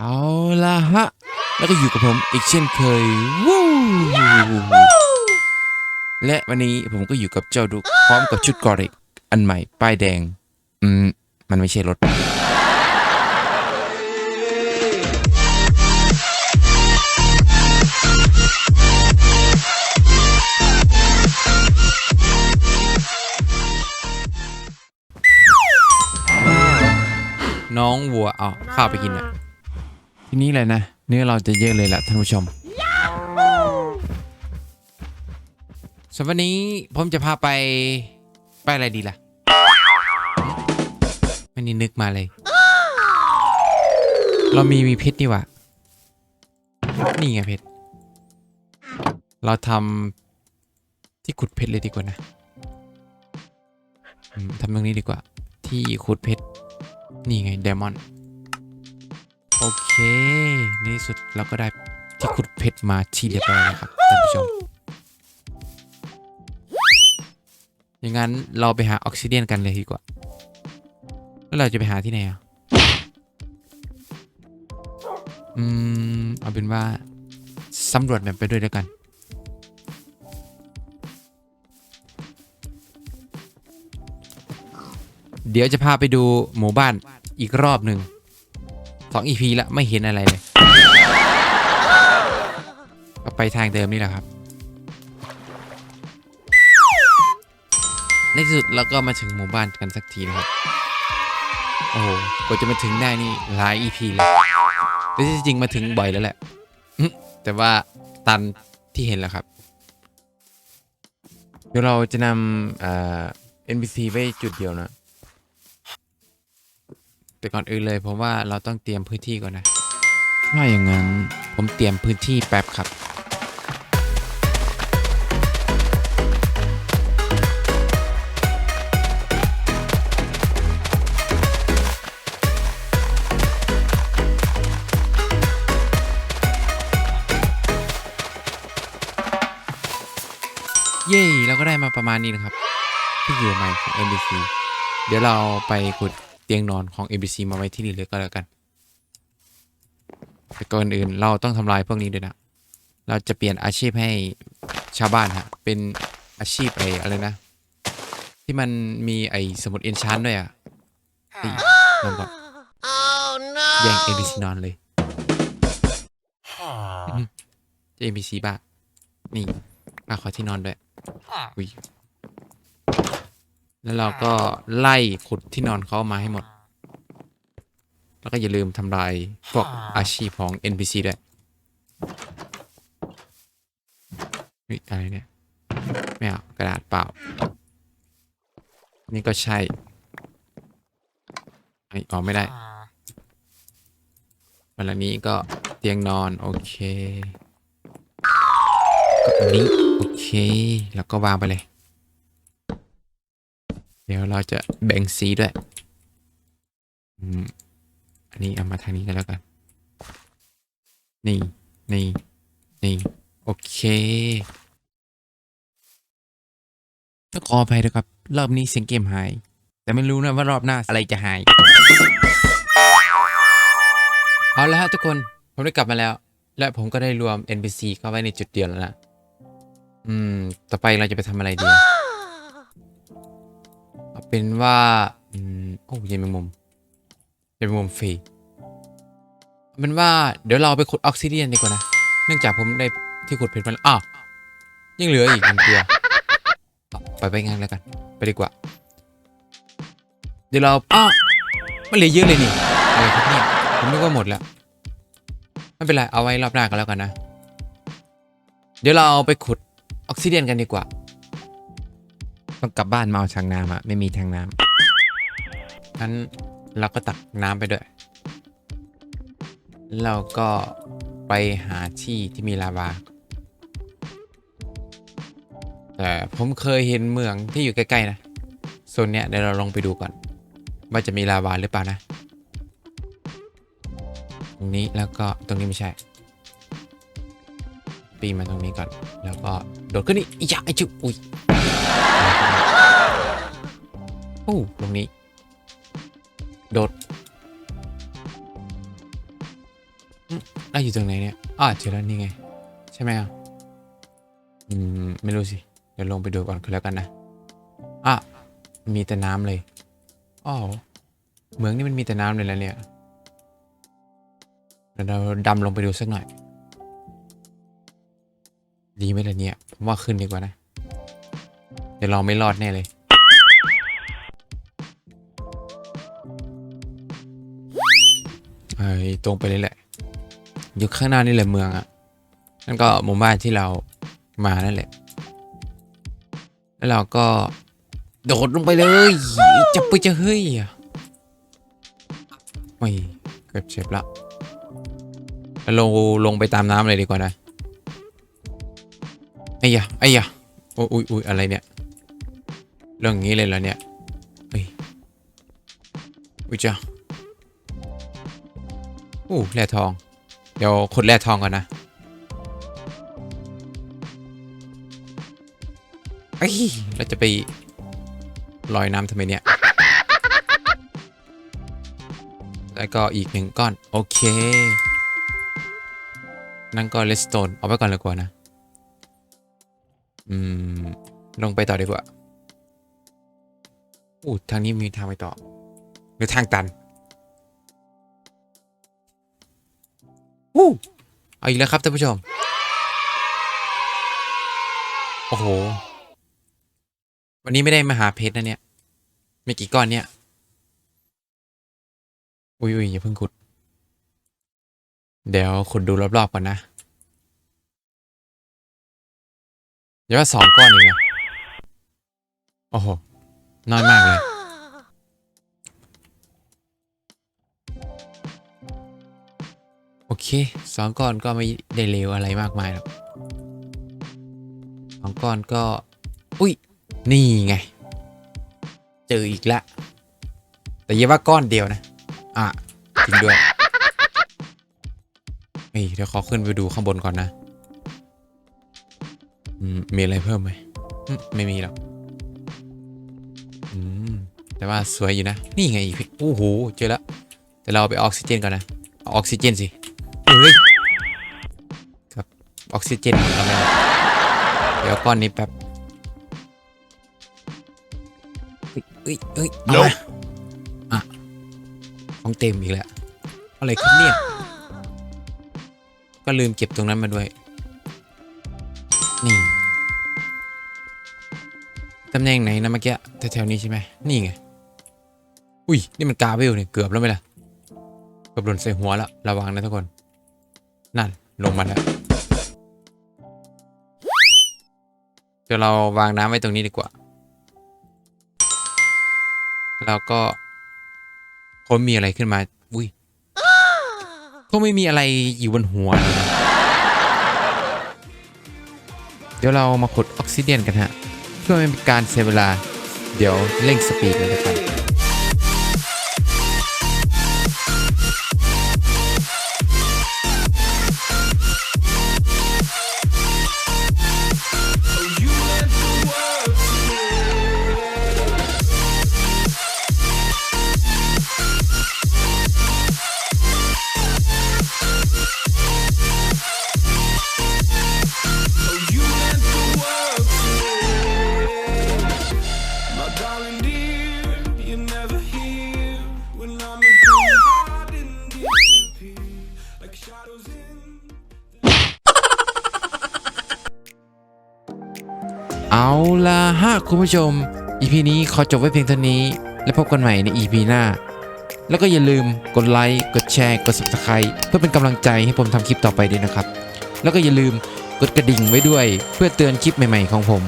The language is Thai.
เอาละฮะ แล้วก็อยู่กับผมอีกเช่นเคยวู้และวันนี้ผมก็อยู่กับเจ้าดุกพร้อมกับชุดกอริกอันใหม่ป้ายแดง อืม มันไม่ใช่รถน้องวัวเอาข้าวไปกินอะ ทีนี้เลยนะ เนื้อเราจะเยอะเลยแหละท่านผู้ชมสำหรับวันนี้ผมจะพาไปไปอะไรดีล่ะไม่นี่นึกมาเลย เรามีมีเพชรนี่ว่านี่ไงเพชรเราทำที่ขุดเพชรเลยดีกว่านะทำตรงนี้ดีกว่า ที่ขุดเพชรนี่ไงเดมอน โอเค ในที่สุดเราก็ได้ที่ขุดเพชรมาที่เรียบร้อยแล้วครับท่านผู้ชมอย่างนั้นเราไปหาออกซิเดียนกันเลยดีกว่า แล้วเราจะไปหาที่ไหนอะ อืม เอาเป็นว่าสำรวจแบบไปด้วยแล้วกัน เดี๋ยวจะพาไปดูหมู่บ้านอีกรอบหนึ่ง สองอีพีละไม่เห็นอะไรเลยก็ไปทางเดิมนี่แหละครับ ในที่สุดเราก็มาถึงหมู่บ้านกันสักทีนะครับ โอ้โหกว่าจะมาถึงได้นี่หลายอีพีเลยแต่ที่จริงมาถึงบ่อยแล้วแหละ แต่ว่าตันที่เห็นแล้วครับ เดี๋ยวเราจะนำเอ่อ NPC ไว้จุดเดียวนะ แต่ก่อนอื่นเลยผมว่าเราต้องเตรียมพื้นที่ก่อนนะถ้าอย่างนั้นผมเตรียมพื้นที่แป๊บครับ เย้เราก็ได้มาประมาณนี้นะครับ ที่อยู่ใหม่ของ NBC เดี๋ยวเราไปขุด เตียงนอนของ NBC มาไว้ที่นี่เลยก็แล้วกัน แต่ก่อนอื่นเราต้องทำลายพวกนี้ด้วยนะ เราจะเปลี่ยนอาชีพให้ชาวบ้านฮะ เป็นอาชีพไอ้อะไรนะ ที่มันมีไอ้สมุดเอนชานด้วยอะไอ้นอนก่อนแย่ง NBC นอนเลยจะ NBC บ้านี่มาขอที่นอนด้วยอุ้ย แล้วเราก็ไล่ขุดที่นอนเขามาให้หมด แล้วก็อย่าลืมทำลายพวกอาชีพของ NPC ด้วยเฮ้ยอะไรเนี่ย ไม่เอากระดาษเปล่า นี่ก็ใช่ไอ้ออกไม่ได้ วันละนี้ก็เตียงนอน โอเค ก็อันนี้ โอเค แล้วก็วางไปเลย เดี๋ยวเราจะแบ่งสีด้วยอืมอันนี้เอามาทางนี้กันแล้วกัน นี่นี่นี่โอเคต้องขออภัยด้วยครับ รอบนี้เสียงเกมหาย แต่ไม่รู้นะว่ารอบหน้าอะไรจะหาย เอาและฮะทุกคน ผมได้กลับมาแล้ว และผมก็ได้รวม NPC เข้าไว้ในจุดเดียวแล้วนะ อืม ต่อไปเราจะไปทำอะไรดี เป็นว่าอืมโอ้ยายแมงมุมยายแมงมุมฟรีเป็นว่าเดี๋ยวเราไปขุดออกซิเดียนดีกว่านะ เนื่องจากผมได้ที่ขุดเพชรมาแล้วอ้าวยังเหลืออีกหนึ่งตัวไปไปงานแล้วกัน ไปดีกว่า เดี๋ยวเราอ้าวมันเหลือเยอะเลยนี่อะไรครับเนี่ยผมนึกว่าหมดแล้วไม่เป็นไร เอาไว้รอบหน้ากันแล้วกันนะ เดี๋ยวเราไปขุดออกซิเดียนกันดีกว่า ต้องกลับบ้านมาเอาทางน้ำอะไม่มีทางน้ำงั้นเราก็ตักน้ำไปด้วย เราก็ไปหาที่ที่มีลาวา แต่ผมเคยเห็นเมืองที่อยู่ใกล้ๆนะโซนเนี้ยเดี๋ยวเราลองไปดูก่อน ว่าจะมีลาวาหรือเปล่านะ ตรงนี้แล้วก็ตรงนี้ไม่ใช่ ปีนมาตรงนี้ก่อน แล้วก็โดดขึ้นนี่อีหยะไอจุอุ้ย อ้ตรงนี้ โดดน่าอยู่ตรงไหนเนี่ยอ่าเจอแล้วนี่ไง ใช่ไหมอะอืม ไม่รู้สิ เดี๋ยวลงไปดูก่อนก็แล้วกันนะ อะ มีแต่น้ำเลยอ๋อเมืองนี่มันมีแต่น้ำเลยแล้วเนี่ยเดี๋ยวเราดำลงไปดูสักหน่อย ดีไหมล่ะเนี่ย ผมว่าขึ้นดีกว่านะ เดี๋ยวเราไม่รอดแน่เลย อตรงไปเลยแหละ อยู่ข้างหน้านี่แหละเมืองอะ่ะ นั่นก็หมู่บ้านที่เรามานั่นแหละ แล้วเราก็ โดดลงไปเลยจะไปจะเฮ้ยไม่เกือบเจ็บละแล้วเราลงไปตามน้ำเลยดีกว่านะไอ้ยะไอ้ยะโอยอุ้ยอุ้ยอะไรเนี่ย เรื่องงนี้เลยเหรอเนี่ยเฮ้ยอุ้ยจ้า อู้แร่ทอง เดี๋ยวขุดแร่ทองก่อนนะไอ้เราจะไปลอยน้ำทำไมเนี่ย แล้วก็อีกหนึ่งก้อน โอเค นั่นก็เลสโตนเอาไปก่อนเลยกว่านะ อืม ลงไปต่อดีกว่าอู้ทางนี้มีทางไปต่อหรือทางตัน วู้เอาอีกแล้วครับท่านผู้ชม โอ้โห วันนี้ไม่ได้มาหาเพชรนะเนี่ยมีกี่ก้อนเนี่ย อุ้ยอุ้ยอย่าเพิ่งขุด เดี๋ยวขุดดูรอบๆก่อนนะอย่าว่าสองก้อนเองนะโอ้โห น้อยมากเลย เคสองก้อนก็ไม่ได้เลวอะไรมากมายหรอกสองก้อนก็ อุ้ย นี่ไง เจออีกแล้วแต่อย่าว่าก้อนเดียวนะ อะจริงด้วยเฮ้ยเดี๋ยวขอขึ้นไปดูข้างบนก่อนนะ อืม มีอะไรเพิ่มไหมไม่มีหรอก อืม แต่ว่าสวยอยู่นะ นี่ไงอีกโอ้โห เจอแล้ว แต่เราไปออกซิเจนก่อนนะออกซิเจนสิ เอ้ยครับออกซิเจนทำไมล่ะเดี๋ยวก้อนนี้แป๊บเอ้ยเอ้ยเอ้ยเอามาอะของเต็มอีกแล้วอะไรครับเนี่ย ก็ลืมเก็บตรงนั้นมาด้วย นี่ ตำแหน่งไหนนะเมื่อกี้แถวๆนี้ใช่ไหมนี่ไง อุ้ย นี่มันกาเวลเนี่ย เกือบแล้วไหมล่ะ เกือบหล่นใส่หัวแล้ว ระวังนะทุกคน นั่นลงมาแล้ว เดี๋ยวเราวางน้ำไว้ตรงนี้ดีกว่า แล้วก็คงมีอะไรขึ้นมา อุ้ยก็ไม่มีอะไรอยู่บนหัวเลยนะเดี๋ยวเรามาขุดออกซิเดียนกันฮะ เพื่อไม่เป็นการเสียเวลา เดี๋ยวเร่งสปีดเลยนะครับ เอาล่ะฮะคุณผู้ชม EP นี้ขอจบไว้เพียงเท่านี้ แล้วพบกันใหม่ใน EP หน้า แล้วก็อย่าลืมกดไลค์ กดแชร์ กด subscribe เพื่อเป็นกำลังใจให้ผมทำคลิปต่อไปด้วยนะครับ แล้วก็อย่าลืมกดกระดิ่งไว้ด้วย เพื่อเตือนคลิปใหม่ ๆ ของผม